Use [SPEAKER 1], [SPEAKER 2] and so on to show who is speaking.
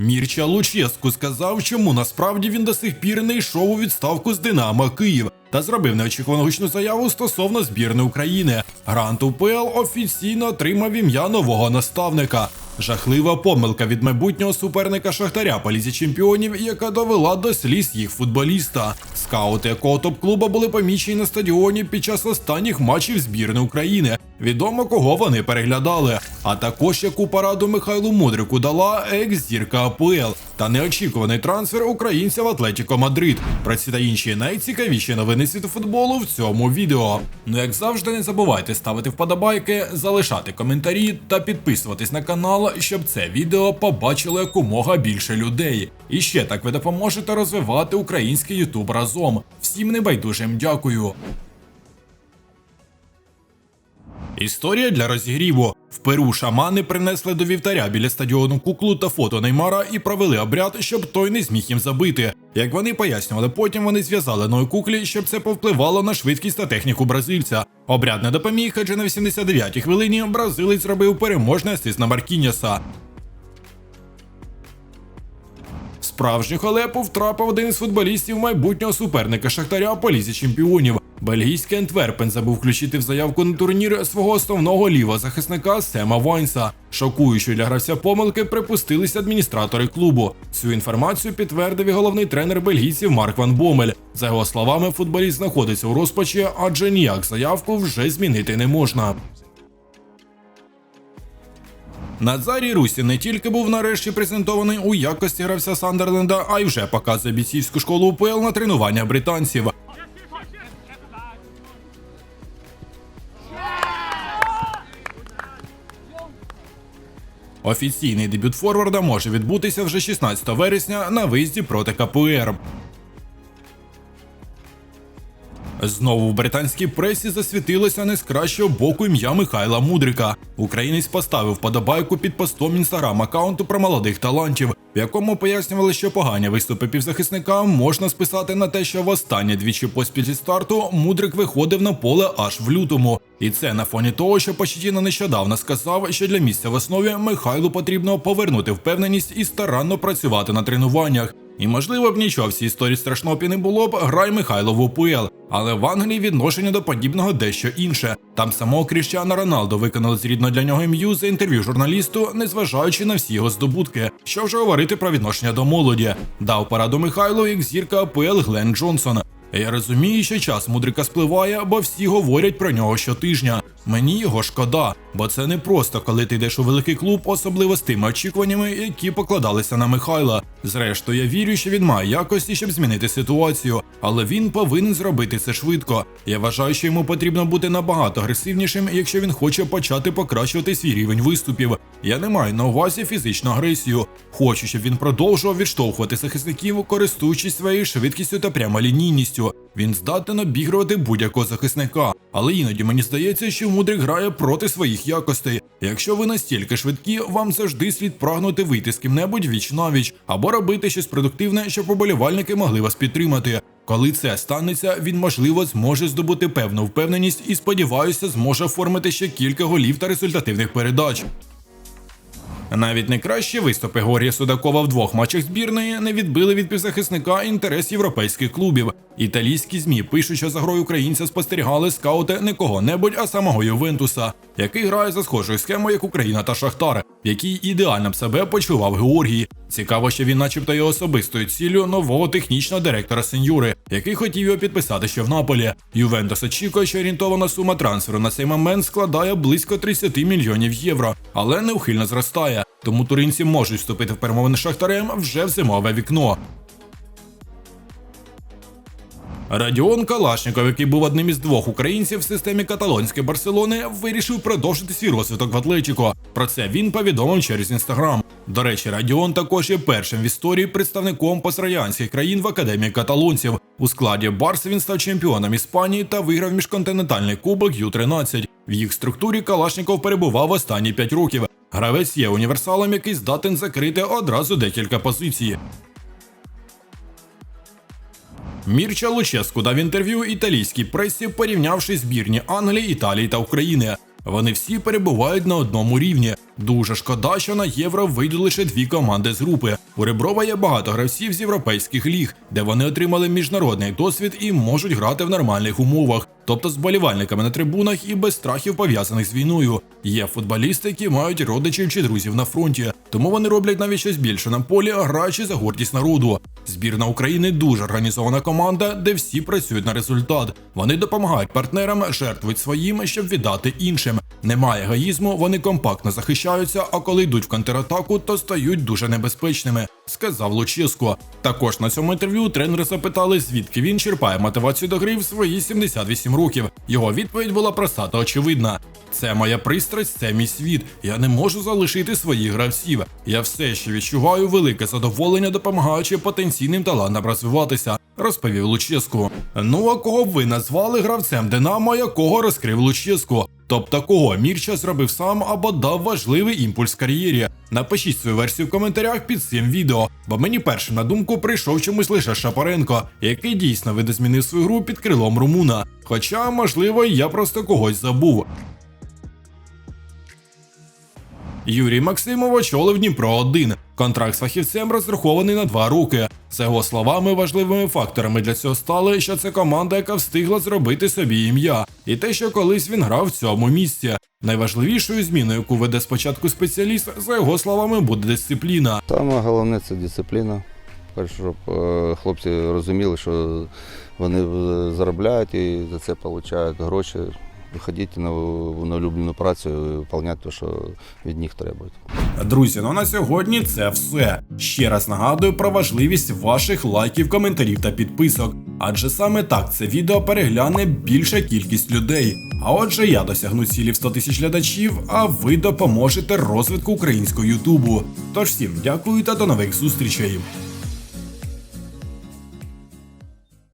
[SPEAKER 1] Мірча Луческу сказав, чому насправді він до сих пір не йшов у відставку з Динамо Київ та зробив неочікувану гучну заяву стосовно збірної України. Грант УПЛ офіційно отримав ім'я нового наставника. Жахлива помилка від майбутнього суперника Шахтаря по лізі чемпіонів, яка довела до сліз їх футболіста. Скаути якого топ-клуба були помічені на стадіоні під час останніх матчів збірної України. Відомо кого вони переглядали. А також яку параду Михайлу Мудрику дала екс-зірка АПЛ та неочікуваний трансфер українця в Атлетіко Мадрид. Про ці та інші найцікавіші новини світу футболу в цьому відео. Ну як завжди, не забувайте ставити вподобайки, залишати коментарі та підписуватись на канал, щоб це відео побачило якомога більше людей. І ще так ви допоможете розвивати український Ютуб разом. Всім небайдужим дякую. Історія для розігріву. В Перу шамани принесли до вівтаря біля стадіону куклу та фото Неймара і провели обряд, щоб той не зміг їм забити. Як вони пояснювали, потім вони зв'язали ної куклі, щоб це повпливало на швидкість та техніку бразильця. Обряд не допоміг, адже на 89-й хвилині бразилець зробив переможний асист на Маркініса. Справжню халепу втрапив один із футболістів майбутнього суперника Шахтаря по лізі чемпіонів. Бельгійський Антверпен забув включити в заявку на турнір свого основного лівого захисника Сема Вайнса. Шокуючи для гравця помилки припустилися адміністратори клубу. Цю інформацію підтвердив і головний тренер бельгійців Марк Ван Бомель. За його словами, футболіст знаходиться у розпачі, адже ніяк заявку вже змінити не можна. Назарій Русі не тільки був нарешті презентований у якості гравця Сандерленда, а й вже показує бійцівську школу УПЛ на тренування британців. Офіційний дебют Форварда може відбутися вже 16 вересня на виїзді проти КПР. Знову в британській пресі засвітилося не з кращого боку ім'я Михайла Мудрика. Українець поставив подобайку під постом інстаграм аккаунту про молодих талантів, в якому пояснювали, що погані виступи півзахисника можна списати на те, що востаннє двічі поспіль старту Мудрик виходив на поле аж в лютому. І це на фоні того, що Почетіно нещодавно сказав, що для місця в основі Михайлу потрібно повернути впевненість і старанно працювати на тренуваннях. І можливо б нічого в цій історії страшного не було б грай Михайло в УПЛ. Але в Англії відношення до подібного дещо інше. Там самого Кріщана Роналдо виконали зрідно для нього ім'ю за інтерв'ю журналісту, незважаючи на всі його здобутки. Що вже говорити про відношення до молоді. Дав пораду Михайлу як зірка АПЛ Глен Джонсон. Я розумію, що час мудрика спливає, бо всі говорять про нього щотижня. Мені його шкода, бо це не просто, коли ти йдеш у великий клуб, особливо з тими очікуваннями, які покладалися на Михайла. Зрештою, я вірю, що він має якості, щоб змінити ситуацію, але він повинен зробити це швидко. Я вважаю, що йому потрібно бути набагато агресивнішим, якщо він хоче почати покращувати свій рівень виступів. Я не маю на увазі фізичну агресію. Хочу, щоб він продовжував відштовхувати захисників, користуючись своєю швидкістю та прямолінійністю. Він здатен обігрувати будь-якого захисника, але іноді мені здається, що мудрик грає проти своїх якостей. Якщо ви настільки швидкі, вам завжди слід прагнути вийти з ким-небудь віч навіч або робити щось продуктивне, щоб поболівальники могли вас підтримати. Коли це станеться, він можливо зможе здобути певну впевненість і сподіваюся, зможе оформити ще кілька голів та результативних передач. Навіть найкращі виступи Горія Судакова в двох матчах збірної не відбили від півзахисника інтерес європейських клубів. Італійські змі пишуть, що за грою українця спостерігали скаути не кого-небудь, а самого Ювентуса, який грає за схожою схемою, як Україна та Шахтар, в якій ідеально б себе почував Георгій. Цікаво, що він, начебто, є особистою ціллю нового технічного директора Сеньюри, який хотів його підписати ще в Наполі. Ювентус очікує, що орієнтована сума трансферу на цей момент складає близько 30 мільйонів євро, але неухильно зростає. Тому туринці можуть вступити в перемовини з Шахтарем вже в зимове вікно. Радіон Калашніков, який був одним із двох українців в системі каталонської Барселони, вирішив продовжити свій розвиток в Атлетіко. Про це він повідомив через інстаграм. До речі, Радіон також є першим в історії представником пострадянських країн в академії каталонців. У складі Барс він став чемпіоном Іспанії та виграв міжконтинентальний кубок Ю-13. В їх структурі Калашніков перебував останні 5 років. Гравець є універсалом, який здатен закрити одразу декілька позицій. Мірча Луческу дав інтерв'ю італійській пресі, порівнявши збірні Англії, Італії та України. Вони всі перебувають на одному рівні. Дуже шкода, що на євро вийдуть лише дві команди з групи. У Реброва є багато гравців з європейських ліг, де вони отримали міжнародний досвід і можуть грати в нормальних умовах, тобто з болівальниками на трибунах і без страхів пов'язаних з війною. Є футболісти, які мають родичів чи друзів на фронті, тому вони роблять навіть щось більше на полі, граючи за гордість народу. Збірна України дуже організована команда, де всі працюють на результат. Вони допомагають партнерам, жертвують своїм, щоб віддати іншим. Немає егоїзму, вони компактно захищаються, а коли йдуть в контратаку, то стають дуже небезпечними, сказав Луческо. Також на цьому інтерв'ю тренери запитали, звідки він черпає мотивацію до гри в свої 78 років. Його відповідь була проста та очевидна. Це моя пристрасть, це мій світ. Я не можу залишити своїх гравців. Я все ще відчуваю велике задоволення, допомагаючи потенційним талантам розвиватися, розповів Луческу. Ну а кого б ви назвали гравцем Динамо, якого розкрив Луческу? Тобто кого Мірча зробив сам або дав важливий імпульс кар'єрі? Напишіть свою версію в коментарях під цим відео, бо мені першим на думку прийшов чомусь лише Шапаренко, який дійсно видозмінив свою гру під крилом Румуна. Хоча, можливо, я просто когось забув. Юрій Максимов очолив Дніпро 1 Контракт з фахівцем розрахований на два роки. За його словами, важливими факторами для цього стали, що це команда, яка встигла зробити собі ім'я, і те, що колись він грав в цьому місці. Найважливішою зміною, яку веде спочатку спеціаліст, за його словами, буде дисципліна.
[SPEAKER 2] Саме головне це дисципліна. Перше, щоб е, хлопці розуміли, що вони е, заробляють і за це отримують гроші. Виходіть на, на улюблену працю і виконувати те, що від них требують.
[SPEAKER 1] Друзі, ну на сьогодні це все. Ще раз нагадую про важливість ваших лайків, коментарів та підписок. Адже саме так це відео перегляне більша кількість людей. А отже, я досягну цілі в 100 тисяч глядачів, а ви допоможете розвитку українського Ютубу. Тож всім дякую та до нових зустрічей.